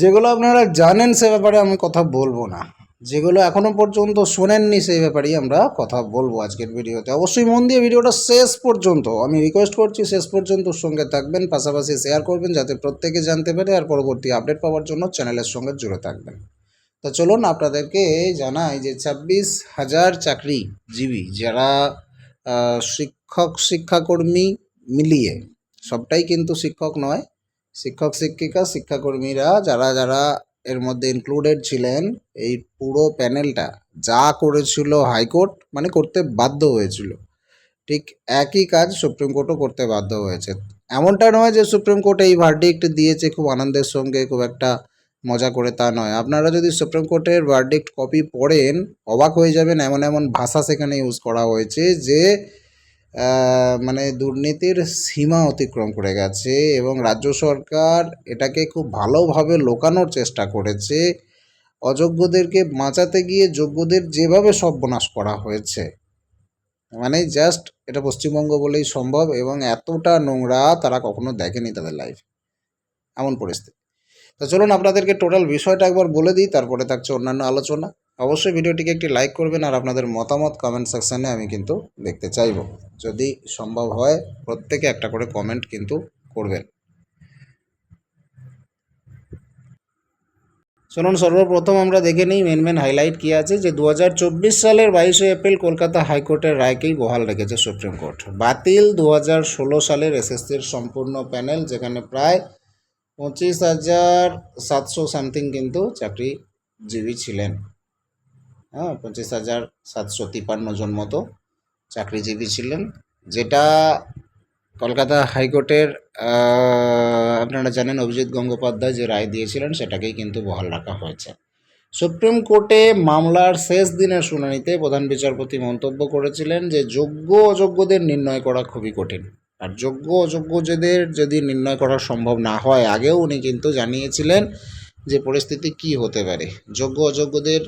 যেগুলো আপনারা জানেন সে ব্যাপারে আমি কথা বলব না। যেগুলো এখনও পর্যন্ত শোনেননি সেই ব্যাপারেই আমরা কথা বলব আজকের ভিডিওতে। অবশ্যই মন দিয়ে ভিডিওটা শেষ পর্যন্ত, আমি রিকোয়েস্ট করছি শেষ পর্যন্ত সঙ্গে থাকবেন, পাশাপাশি শেয়ার করবেন যাতে প্রত্যেকে জানতে পারে আর পরবর্তী আপডেট পাওয়ার জন্য চ্যানেলের সঙ্গে জুড়ে থাকবেন। তো চলুন আপনাদেরকে জানাই যে ছাব্বিশ হাজার চাকরিজীবী যারা শিক্ষক শিক্ষাকর্মী মিলিয়ে, সবটাই কিন্তু শিক্ষক নয় শিক্ষক, শিক্ষিকা, শিক্ষাকর্মীরা যারা যারা এর মধ্যে ইনক্লুডেড ছিলেন, এই পুরো প্যানেলটা যা করেছিল হাইকোর্ট মানে করতে বাধ্য হয়েছিল। ঠিক একই কাজ সুপ্রিম কোর্টও করতে বাধ্য হয়েছে। এমনটা নয় যে সুপ্রিম কোর্ট এই ভার্ডিক্ট দিয়েছে খুব আনন্দের সঙ্গে, খুব একটা মজা করে তা নয়। আপনারা যদি সুপ্রিম কোর্টের ভার্ডিক্ট কপি পড়েন, অবাক হয়ে যাবেন এমন এমন ভাষা সেখানে ইউজ করা হয়েছে যে মানে দুর্নীতির সীমা অতিক্রম করে গেছে এবং রাজ্য সরকার এটাকে খুব ভালোভাবে লোকানোর চেষ্টা করেছে। অযোগ্যদেরকে বাঁচাতে গিয়ে যোগ্যদের যেভাবে সর্বনাশ করা হয়েছে মানে জাস্ট এটা পশ্চিমবঙ্গ বলেই সম্ভব এবং এতটা নোংরা তারা কখনো দেখেনি তাদের লাইফ এমন পরিস্থিতি। তো চলুন আপনাদেরকে টোটাল বিষয়টা একবার বলে দিই, তারপরে থাকছে অন্যান্য আলোচনা। অবশ্যই ভিডিওটিকে একটি লাইক করবেন আর আপনাদের মতামত কমেন্ট সেকশানে আমি কিন্তু দেখতে চাইব। যদি সম্ভব হয়, প্রত্যেকে একটা করে কমেন্ট কিন্তু করবেন। চলুন সর্বপ্রথম আমরা দেখে নিই মেন মেন হাইলাইট কী আছে, যে দু হাজার চব্বিশ সালের বাইশে এপ্রিল কলকাতা হাইকোর্টের রায়কেই বহাল রেখেছে সুপ্রিম কোর্ট। বাতিল দু হাজার ষোলো সালের এসএসসির সম্পূর্ণ প্যানেল, যেখানে প্রায় পঁচিশ হাজার সাতশো সামথিং কিন্তু চাকরিজীবী ছিলেন। হ্যাঁ পঁচিশ হাজার সাতশো তিপ্পান্ন জন মতো চাকরিজীবী ছিলেন। যেটা কলকাতা হাইকোর্টের আপনারা জানেন অভিজিৎ গঙ্গোপাধ্যায় যে রায় দিয়েছিলেন, সেটাকেই কিন্তু বহাল রাখা হয়েছে। সুপ্রিম কোর্টে মামলার শেষ দিনের শুনানিতে প্রধান বিচারপতি মন্তব্য করেছিলেন যে যোগ্য অযোগ্যদের নির্ণয় করা খুবই কঠিন। আর যোগ্য অযোগ্যদের যদি নির্ণয় করা সম্ভব না হয়, আগেও উনি কিন্তু জানিয়েছিলেন যে পরিস্থিতি কি হতে পারে। যোগ্য অযোগ্যদের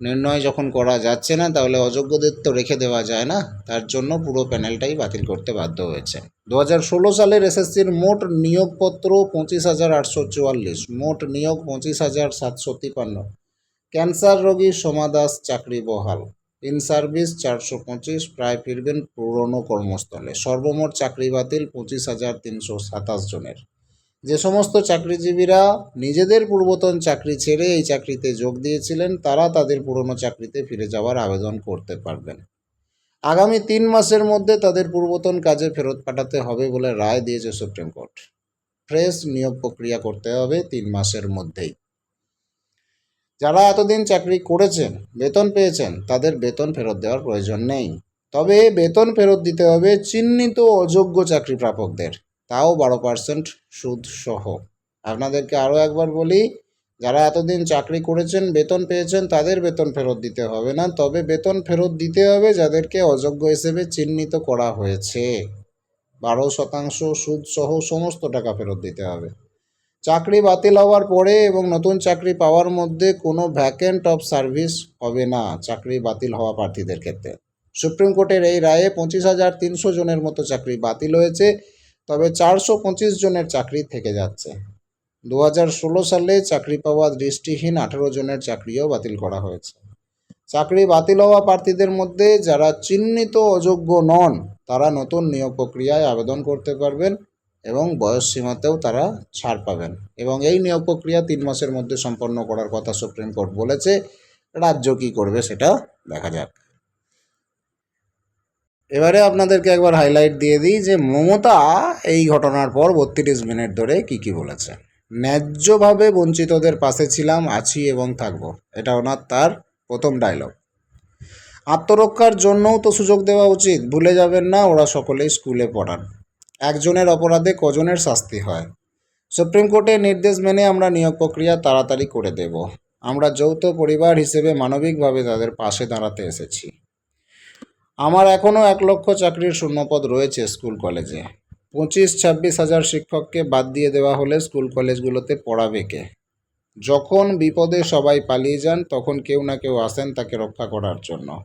নির্ণয় যখন করা যাচ্ছে না, তাহলে অযোগ্যদের তো রেখে দেওয়া যায় না। তার জন্য পুরো প্যানেলটাই বাতিল করতে বাধ্য হয়েছে। দু হাজার ষোলো সালের এসএসসির মোট নিয়োগপত্র পঁচিশ হাজার আটশো চুয়াল্লিশ, মোট নিয়োগ পঁচিশ হাজার সাতশো তিপান্ন। ক্যান্সার রোগী সমাদাস চাকরি বহাল। ইন সার্ভিস চারশো পঁচিশ, প্রায় ফিরবেন পুরনো কর্মস্থলে। সর্বমোট চাকরি বাতিল পঁচিশ হাজার তিনশো সাতাশ জনের। যে সমস্ত চাকরিজীবীরা নিজেদের পূর্বতন চাকরি ছেড়ে এই চাকরিতে যোগ দিয়েছিলেন, তারা তাদের পুরনো চাকরিতে ফিরে যাওয়ার আবেদন করতে পারবেন। আগামী তিন মাসের মধ্যে তাদের পূর্বতন কাজে ফেরত পাঠাতে হবে বলে রায় দিয়েছে সুপ্রিম কোর্ট। ফ্রেশ নিয়োগ প্রক্রিয়া করতে হবে তিন মাসের মধ্যেই। যারা এতদিন চাকরি করেছেন, বেতন পেয়েছেন, তাদের বেতন ফেরত দেওয়ার প্রয়োজন নেই। তবে বেতন ফেরত দিতে হবে চিহ্নিত অযোগ্য চাকরি প্রাপকদের তাও বারো পার্সেন্ট সুদ সহ আপনাদেরকে আরও একবার বলি, যারা এতদিন চাকরি করেছেন, বেতন পেয়েছেন, তাদের বেতন ফেরত দিতে হবে না। তবে বেতন ফেরত দিতে হবে যাদেরকে অযোগ্য হিসেবে চিহ্নিত করা হয়েছে। বারো শতাংশ সুদ সহ সমস্ত টাকা ফেরত দিতে হবে। চাকরি বাতিল হওয়ার পরে এবং নতুন চাকরি পাওয়ার মধ্যে কোনো ভ্যাকেন্ট অফ সার্ভিস হবে না চাকরি বাতিল হওয়া প্রার্থীদের ক্ষেত্রে। সুপ্রিম কোর্টের এই রায়ে পঁচিশ হাজার তিনশো জনের মতো চাকরি বাতিল হয়েছে। তবে চারশো পঁচিশ জনের চাকরি থেকে যাচ্ছে। দু হাজার ষোলো সালে চাকরি পাওয়া দৃষ্টিহীন আঠেরো জনের চাকরিও বাতিল করা হয়েছে। চাকরি বাতিল হওয়া প্রার্থীদের মধ্যে যারা চিহ্নিত অযোগ্য নন, তারা নতুন নিয়োগ প্রক্রিয়ায় আবেদন করতে পারবেন এবং বয়স সীমাতেও তারা ছাড় পাবেন এবং এই নিয়োগ প্রক্রিয়া তিন মাসের মধ্যে সম্পন্ন করার কথা সুপ্রিম কোর্ট বলেছে। রাজ্য কী করবে সেটা দেখা যাক। এবারে আপনাদেরকে একবার হাইলাইট দিয়ে দিই যে মমতা এই ঘটনার পর বত্রিশ মিনিট ধরে কি কি বলেছে। ন্যায্যভাবে বঞ্চিতদের পাশে ছিলাম, আছি এবং থাকব। এটা ওনার তার প্রথম ডায়লগ আত্মরক্ষার জন্যও তো সুযোগ দেওয়া উচিত। ভুলে যাবেন না, ওরা সকলেই স্কুলে পড়ান। একজনের অপরাধে কজনের শাস্তি হয়। সুপ্রিম কোর্টের নির্দেশ মেনে আমরা নিয়োগ প্রক্রিয়া তাড়াতাড়ি করে দেব। আমরা যৌথ পরিবার হিসেবে মানবিকভাবে তাদের পাশে দাঁড়াতে এসেছি। আমার এখনও এক লক্ষ চাকরির শূন্যপদ রয়েছে স্কুল কলেজে। পঁচিশ, ছাব্বিশ হাজার শিক্ষককে বাদ দিয়ে দেওয়া হলে স্কুল কলেজগুলোতে পড়াবে কে? যখন বিপদে সবাই পালিয়ে যান, তখন কেউ না কেউ আসেন তাকে রক্ষা করার জন্য।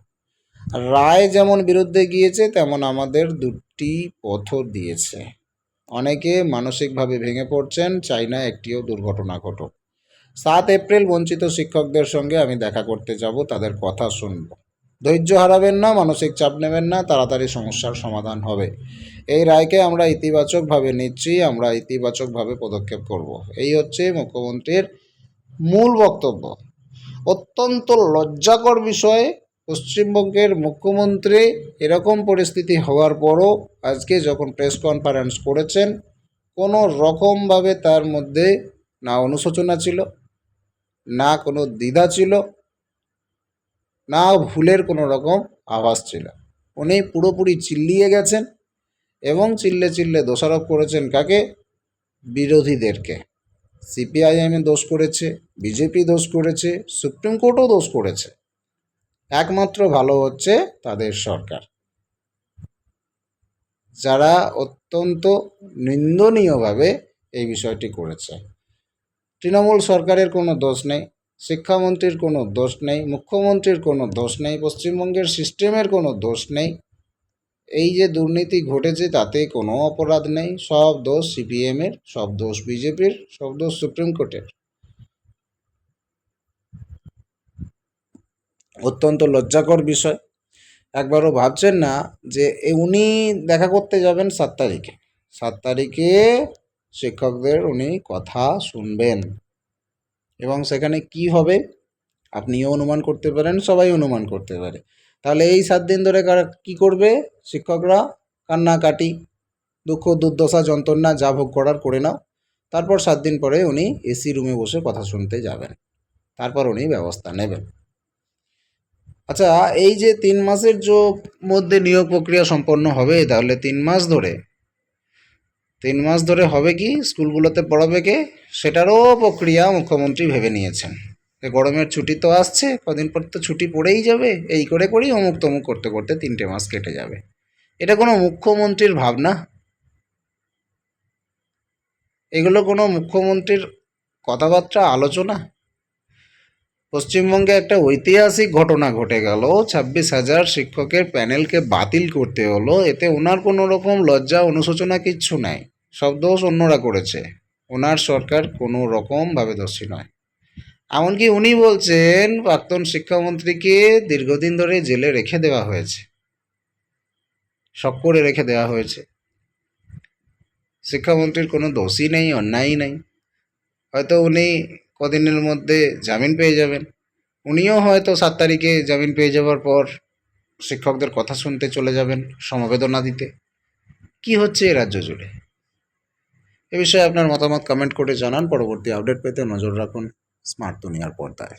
রায় যেমন বিরুদ্ধে গিয়েছে, তেমন আমাদের দুটি পথও দিয়েছে। অনেকে মানসিকভাবে ভেঙে পড়ছেন, চাই না একটিও দুর্ঘটনা ঘটুক। সাত এপ্রিল, বঞ্চিত শিক্ষকদের সঙ্গে আমি দেখা করতে যাব, তাদের কথা শুনব। ধৈর্য হারাবেন না, মানসিক চাপ নেবেন না, তাড়াতাড়ি সমস্যার সমাধান হবে। এই রায়কে আমরা ইতিবাচকভাবে নিচ্ছি, আমরা ইতিবাচকভাবে পদক্ষেপ করব। এই হচ্ছে মুখ্যমন্ত্রীর মূল বক্তব্য। অত্যন্ত লজ্জাকর বিষয়ে, পশ্চিমবঙ্গের মুখ্যমন্ত্রী এরকম পরিস্থিতি হওয়ার পরও আজকে যখন প্রেস কনফারেন্স করেছেন, কোনো রকমভাবে তার মধ্যে না অনুশোচনা ছিল, না কোনো দ্বিধা ছিল না ভুলের কোনো রকম আভাস ছিল। উনি পুরোপুরি চিল্লিয়ে গেছেন এবং চিল্লে চিল্লে দোষারোপ করেছেন কাকে? বিরোধীদেরকে। সিপিআইএমে দোষ করেছে, বিজেপি দোষ করেছে, সুপ্রিম কোর্টও দোষ করেছে। একমাত্র ভালো হচ্ছে তাদের সরকার। যারা অত্যন্ত নিন্দনীয়ভাবে এই বিষয়টি করেছে। তৃণমূল সরকারের কোনো দোষ নেই। শিক্ষামন্ত্রীর কোনো দোষ নেই, মুখ্যমন্ত্রীর কোনো দোষ নেই, পশ্চিমবঙ্গের সিস্টেমের কোনো দোষ নেই। এই যে দুর্নীতি ঘটেছে, তাতে কোনো অপরাধ নেই, সব দোষ সিপিএমের সব দোষ বিজেপির, সব দোষ সুপ্রিম কোর্টের। অত্যন্ত লজ্জাকর বিষয়। একবারও ভাবছেন না যে উনি দেখা করতে যাবেন সাত তারিখে। সাত তারিখে শিক্ষকদের উনি কথা শুনবেন। এবং সেখানে কি হবে? আপনিও অনুমান করতে পারেন, সবাই অনুমান করতে পারে। তাহলে এই সাত দিন ধরে কারা কী করবে? শিক্ষকরা কান্নাকাটি, দুঃখ, দুর্দশা, যন্ত্রণা, যা ভোগ করার করে নাও। তারপর সাত দিন পরে উনি এসি রুমে বসে কথা শুনতে যাবেন। তারপর উনি ব্যবস্থা নেবেন। আচ্ছা এই যে তিন মাসের যে মধ্যে নিয়োগ প্রক্রিয়া সম্পন্ন হবে, তাহলে তিন মাস ধরে তিন মাস ধরে হবে কি স্কুলগুলোতে পড়াবে কে? সেটারও প্রক্রিয়া মুখ্যমন্ত্রী ভেবে নিয়েছেন। এ গরমের ছুটি তো আসছে, কদিন পর তো ছুটি পড়েই যাবে। এই করে করেই অমুক তমুক করতে করতে তিনটে মাস কেটে যাবে। এটা কোনো মুখ্যমন্ত্রীর ভাবনা? এগুলো কোনো মুখ্যমন্ত্রীর কথাবার্তা, আলোচনা? পশ্চিমবঙ্গে একটা ঐতিহাসিক ঘটনা ঘটে গেল। ছাব্বিশ হাজার শিক্ষকের প্যানেলকে বাতিল করতে হলো। এতে ওনার কোনো রকম লজ্জা, অনুশোচনা কিচ্ছু নাই। সব দোষ অন্যরা করেছে। ওনার সরকার কোনো রকমভাবে দোষী নয়। এমনকি উনি বলছেন, প্রাক্তন শিক্ষামন্ত্রীকে দীর্ঘদিন ধরে জেলে রেখে দেওয়া হয়েছে। শক করে রেখে দেওয়া হয়েছে। শিক্ষামন্ত্রীর কোনো দোষই নেই, অন্যায়ই নেই। হয়তো উনি কদিনের মধ্যে জামিন পেয়ে যাবেন। উনিও হয়তো সাত তারিখে জামিন পেয়ে যাওয়ার পর শিক্ষকদের কথা শুনতে চলে যাবেন সমবেদনা দিতে। কি হচ্ছে এ রাজ্য জুড়ে? এ বিষয়ে আপনার মতামত কমেন্ট করে জানান। পরবর্তী আপডেট পেতে নজর রাখুন স্মার্ট দুনিয়ার পর্দায়।